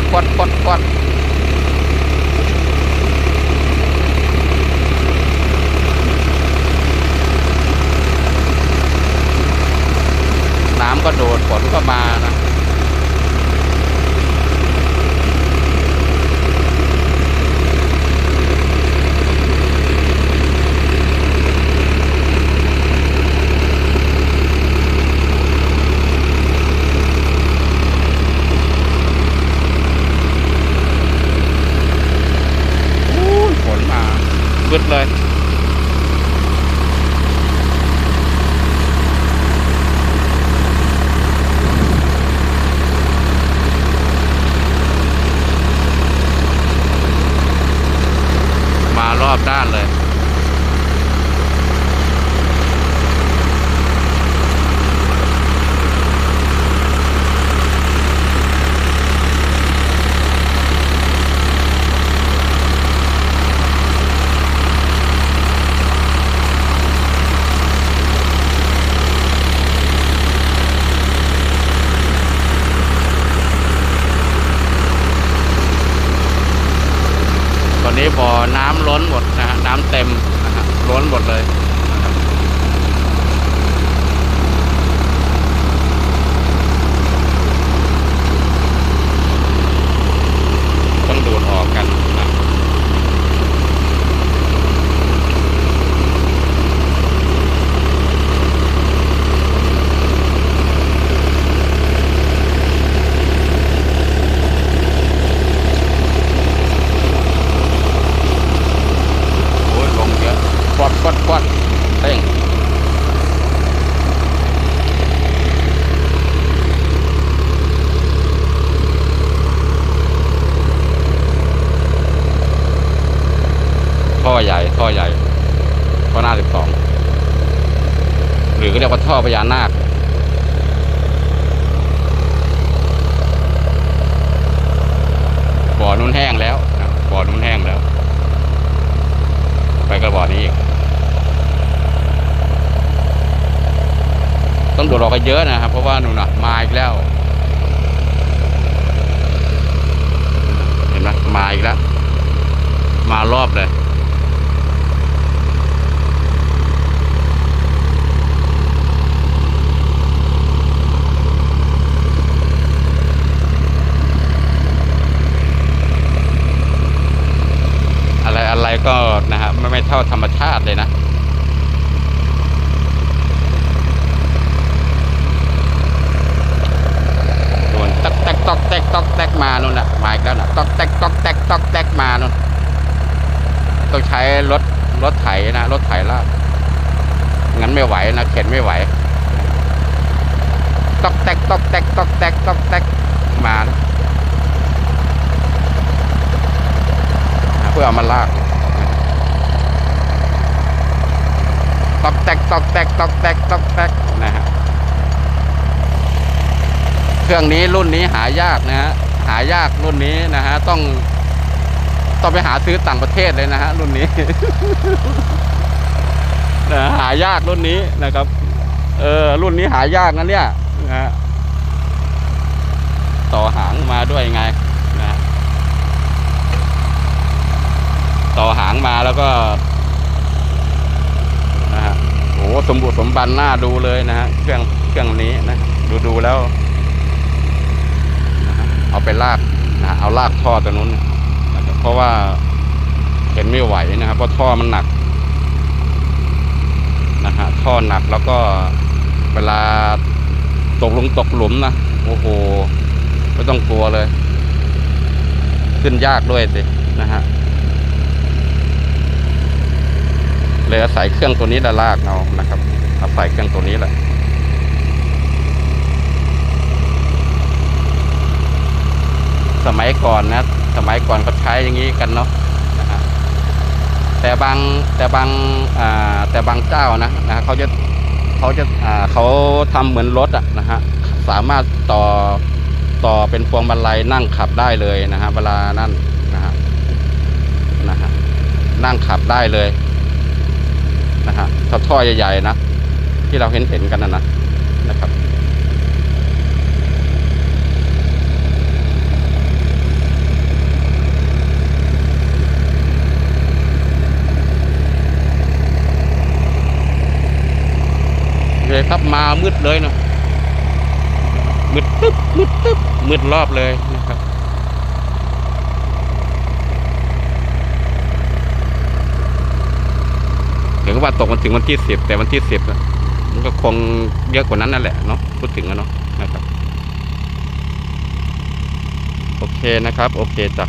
ดกดกดกดน้ำก็โดดฝนก็มานะ พืดเลย มารอบด้านเลย ตอนนี้ บ่อน้ำล้นหมดนะฮะน้ำเต็มนะฮะล้นหมดเลยนะครับต้องดูดออกกันนะโอ้ยลงเยอะกดกดกดเต้ง ท่อใหญ่ท่อหน้าสิบสองหรือก็เรียกว่าท่อพญานาคบ่อนู้นแห้งแล้วบ่อนู้นแห้งแล้ว ไปกระบอกนี้อีกต้องดูดออกกันเยอะนะครับ เพราะว่านู่นน่ะมาอีกแล้ว เห็นไหมมาอีกแล้ว มารอบเลย อะไรอะไรก็นะฮะไม่ไม่ เท่าธรรมชาติเลยนะโดนตักแตกตอกแตกตอกแตกมานู่นน่ะมาอีกแล้วนะตอกแตกตอกแตกตอกแตกมานู่นต้องใช้รถรถไถนะรถไถลากงั้นไม่ไหวนะเข็นไม่ไหวตอกแตกตอกแตกตอกแตกตอกแตกมานะเพื่อเอามาลากตอก แตกตอกแตกตอกแตกนะฮะเครื่องนี้รุ่นนี้หายากนะฮะหายากรุ่นนี้นะฮะต้องต้องไปหาซื้อต่างประเทศเลยนะฮะรุ่นนี้นะหายากรุ่นนี้นะครับ เออรุ่นนี้หายากนะเนี่ยนะฮะต่อหางมาด้วยไงนะฮะต่อหางมาแล้วก็ สมบูรณ์สมบันหน้าดูเลยนะฮะเครื่องเครื่องนี้นะดูดูแล้ว เอาไปลากนะเอาลากท่อตัวนู้นนะครับเพราะว่าเห็นไม่ไหวนะครับ เพราะท่อมันหนักนะฮะท่อหนักแล้วก็เวลาตกลงตกหลุมนะโอ้โหไม่ต้องกลัวเลย ขึ้นยากด้วยสินะฮะ เลยอาศัยเครื่องตัวนี้ละลากเอานะครับ อาศัยเครื่องตัวนี้แหละสมัยก่อนนะ สมัยก่อนเขาใช้อย่างนี้กันเนาะแต่บางแต่บางแต่บางเจ้านะนะเขาจะเขาจะเขาทำเหมือนรถอะนะฮะสามารถต่อต่อเป็นพวงมาลัยนั่งขับได้เลยนะฮะเวลานั่นนะฮะนะฮะนั่งขับได้เลย นะฮะถ้าท่อใหญ่ๆนะ ที่เราเห็นเห็นๆกันนะนะนะครับเลยครับมามืดเลยเนาะมืดตึ๊บมืดตึ๊บมืดรอบเลยนะครับ ว่าตกมันถึงวันที่สิบแต่วันที่สิบมันก็คงเยอะกว่านั้นนั่นแหละเนาะพูดถึงนะเนาะนะครับ โอเคนะครับ โอเคจ้ะ